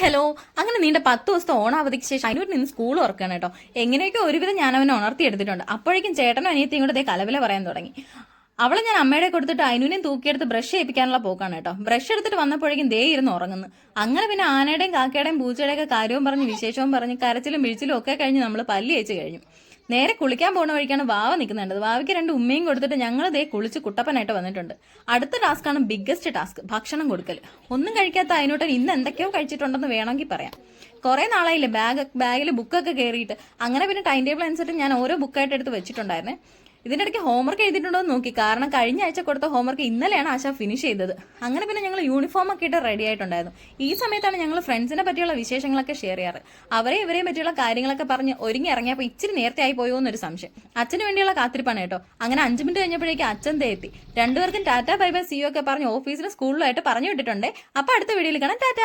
Hello. അങ്ങനെ നീണ്ട പത്ത് ദിവസത്തെ ഓണാവധിക്ക് ശേഷം അതിനോട് നിന്ന് സ്കൂൾ ഉറക്കാണ് കേട്ടോ. എങ്ങനെയൊക്കെ ഒരുവിധം ഞാൻ അവനെ ഉണർത്തി എടുത്തിട്ടുണ്ട്. അപ്പോഴേക്കും ചേട്ടനും അനിയത്തിയും കൂടെ കലവില പറയാൻ തുടങ്ങി. അവളെ ഞാൻ അമ്മയുടെ കൊടുത്തിട്ട് അനുവിനെയും തൂക്കിയെടുത്ത് ബ്രഷ് ചെയ്യിപ്പിക്കാനുള്ള പോക്കാണ് കേട്ടോ. ബ്രഷ് എടുത്തിട്ട് വന്നപ്പോഴേക്കും ദേ ഇരുന്ന് ഉറങ്ങുന്നു. അങ്ങനെ പിന്നെ ആനയുടെയും കാക്കയുടെയും പൂച്ചയുടെയും ഒക്കെ കാര്യവും പറഞ്ഞ് വിശേഷവും പറഞ്ഞ് കരച്ചിലും പിഴിച്ചിലും ഒക്കെ കഴിഞ്ഞ് നമ്മൾ പല്ലി അയച്ചു കഴിഞ്ഞു. നേരെ കുളിക്കാൻ പോകുന്ന വഴിക്കാണ് വാവ നിൽക്കുന്നുണ്ട് വാവയ്ക്ക് രണ്ട് ഉമ്മയും കൊടുത്തിട്ട് ഞങ്ങൾ ദേ കുളിച്ച് കുട്ടപ്പനായിട്ട് വന്നിട്ടുണ്ട്. അടുത്ത ടാസ്ക്കാണ് ബിഗ്ഗസ്റ്റ് ടാസ്ക് ഭക്ഷണം കൊടുക്കൽ ഒന്നും കഴിക്കാത്ത അതിനോട്ടൻ ഇന്ന് എന്തൊക്കെയോ കഴിച്ചിട്ടുണ്ടെന്ന് വേണമെങ്കിൽ പറയാം. കുറേ നാളായില്ലേ ബാഗ് ബാഗിൽ ബുക്കൊക്കെ കയറിയിട്ട് അങ്ങനെ പിന്നെ ടൈം ടേബിൾ അനുസരിച്ച് ഞാൻ ഓരോ ബുക്കായിട്ട് എടുത്ത് വെച്ചിട്ടുണ്ടായിരുന്നേ. ഇതിന്റെ ഇടയ്ക്ക് ഹോംവർക്ക് എഴുതിയിട്ടുണ്ടോ എന്ന് നോക്കി. കാരണം കഴിഞ്ഞ ആഴ്ച കൊടുത്ത ഹോംവർക്ക് ഇന്നലെയാണ് ആശ ഫിനിഷ് ചെയ്തത്. അങ്ങനെ പിന്നെ ഞങ്ങൾ യൂണിഫോം ഒക്കെ ഇട്ട് റെഡി ആയിട്ടുണ്ടായിരുന്നു. ഈ സമയത്താണ് ഞങ്ങൾ ഫ്രണ്ട്സിനെ പറ്റിയുള്ള വിശേഷങ്ങളൊക്കെ ഷെയർ ചെയ്യാറ്. അവരെ ഇവരെയും പറ്റിയുള്ള കാര്യങ്ങളൊക്കെ പറഞ്ഞ് ഒരുങ്ങി ഇറങ്ങിയപ്പോൾ ഇച്ചിരി നേരത്തെ ആയി പോയോ എന്നൊരു സംശയം. അച്ഛന് വേണ്ടിയുള്ള കാത്തിരിപ്പാണ് കേട്ടോ. അങ്ങനെ അഞ്ച് മിനിറ്റ് കഴിഞ്ഞപ്പോഴേക്കും അച്ഛൻ എത്തി. രണ്ടുപേർക്കും ടാറ്റ ബൈ ബൈ സിയോ ഒക്കെ പറഞ്ഞ് ഓഫീസിലും സ്കൂളിലുമായിട്ട് പറഞ്ഞു വിട്ടിട്ടുണ്ട്. അപ്പോൾ അടുത്ത വീഡിയോയിൽ കാണാം. ടാറ്റ!